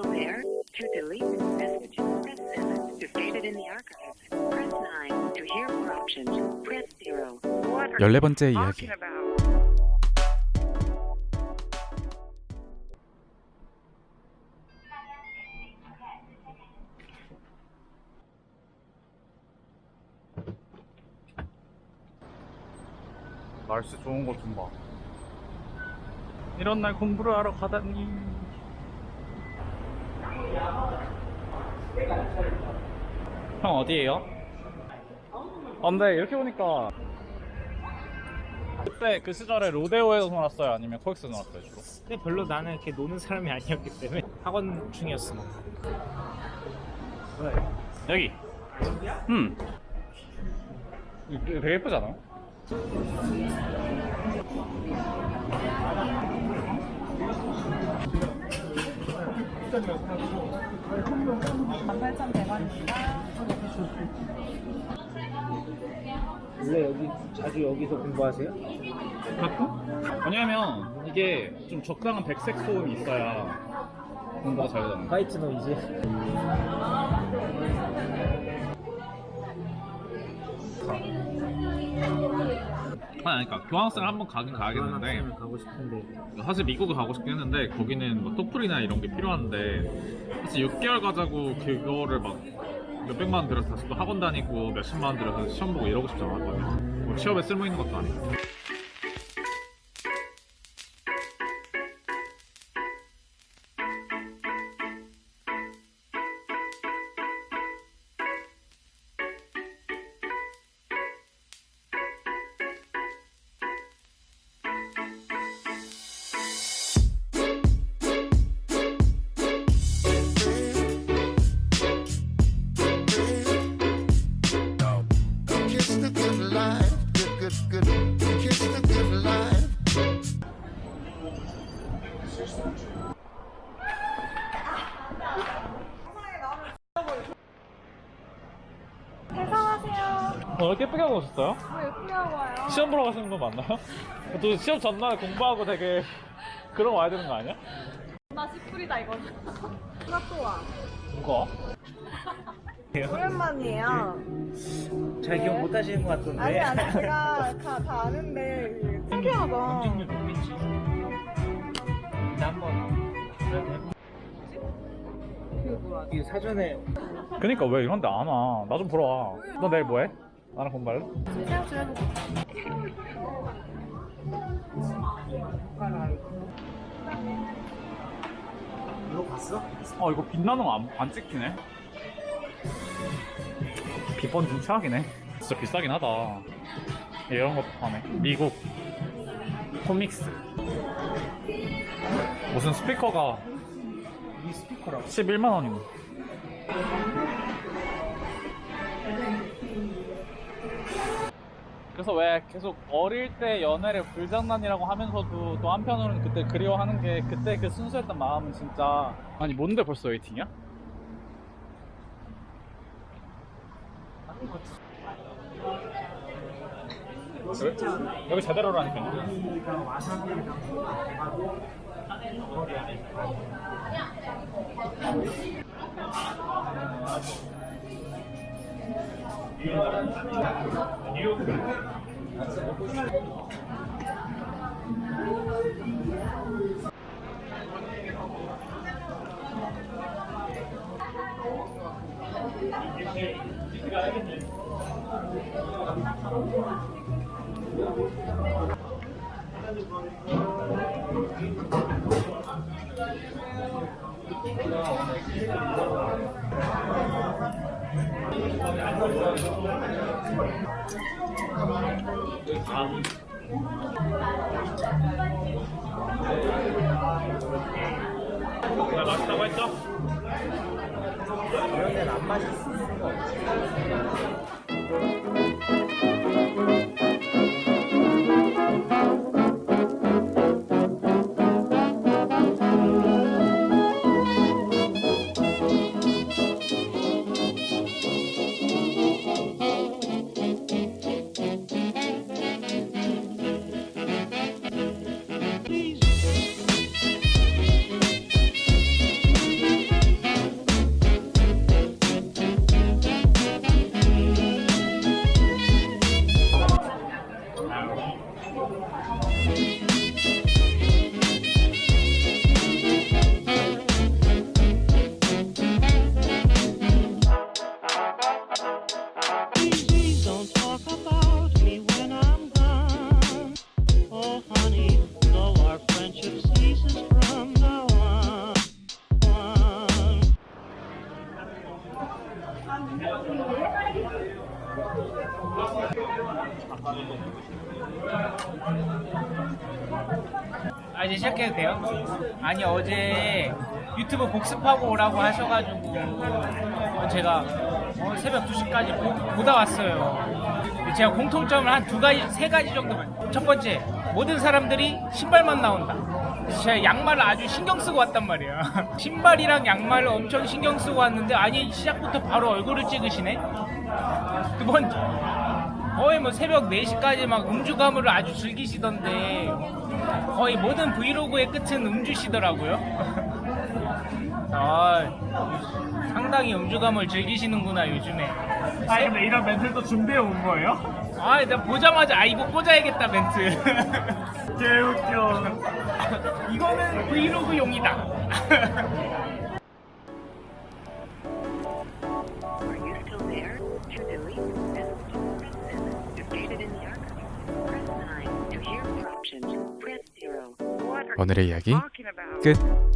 still there? To delete this message, press 7. To save it in the archives, press 9. To hear more options, press 0. What are 14번째 you 이야기 talking about? 날씨 좋은 거좀 봐. 이런 날 공부를 하러 가다니. 형 어디에요? 아, 근데 이렇게 보니까 그때 그 시절에 로데오에서 놀았어요? 아니면 코엑스 놀았어요 주로? 근데 별로 나는 이렇게 노는 사람이 아니었기 때문에 학원 중이었어. 여기. 음. 이거 되게 예쁘지 않아? 원래 여기 자주 여기서 공부하세요? 가끔? 왜냐면 이게 좀 적당한 백색 소음이 있어야 공부가 잘 되는. 화이트 노이즈. 아니, 그러니까 교환학생을 한번 가긴 가야겠는데 학생을 가고 싶은데. 사실 미국을 가고 싶긴 했는데 거기는 뭐 토플이나 이런 게 필요한데 사실 6개월 가자고 그거를 막 몇백만 원 들여서 다시 또 학원 다니고 몇십만 원 들여서 시험 보고 이러고 싶지 않았거든요. 뭐 취업에 쓸모 있는 것도 아니고 대상하세요. 어, 이렇게 예쁘게 하고 오셨어요? 뭐 예쁘게 하고 와요. 시험 보러 가시는 거 맞나요? 또 시험 전날에 공부하고 되게 그런 거 와야 되는 거 아니야? 나 씨뿌리다 이거는. 나또 와. 누가? 오랜만이에요. 잘 기억 못 하시는 것 같던데. 아니 아니 제가 다, 다 아는데 신기하다. 한번 그? 이 사전에 그니까 왜 이런데 안 와? 나 좀 보러 와. 너 내일 뭐 해? 나랑 공부할래? 이거 봤어? 어 이거 빛나는 거안안 찍히네. 비번 좀 최악이네. 진짜 비싸긴 하다. 이런 것도 파네. 미국 코믹스. 무슨 스피커가 이 스피커라고. 11만 원이네. 그래서 왜 계속 어릴 때 연애를 불장난이라고 하면서도 또 한편으로는 그때 그리워하는 게 그때 그 순수했던 마음은 진짜 아니 뭔데 벌써 웨이팅이야? 여기, 여기 제대로 하니까 이렇게 가야겠네. 맛있다고? 이런 데는 안 아 이제 시작해도 돼요? 아니 어제 유튜브 복습하고 오라고 하셔가지고 제가 어, 새벽 2시까지 보, 보다 왔어요. 제가 공통점을 한 두 가지 세 가지 정도만 첫 번째 모든 사람들이 신발만 나온다. 제가 양말을 아주 신경 쓰고 왔단 말이야 신발이랑 양말을 엄청 신경 쓰고 왔는데 아니 시작부터 바로 얼굴을 찍으시네. 두 번째 거의 뭐 새벽 4시까지 막 음주 가무를 아주 즐기시던데 거의 모든 브이로그의 끝은 음주시더라고요. 아, 상당히 음주감을 즐기시는구나 요즘에. 아니 근데 이런 멘트도 준비해 온 거예요? 아, 나 보자마자 아 이거 꽂아야겠다 멘트. 개웃겨. 이거는 브이로그용이다. 오늘의 이야기? 끝.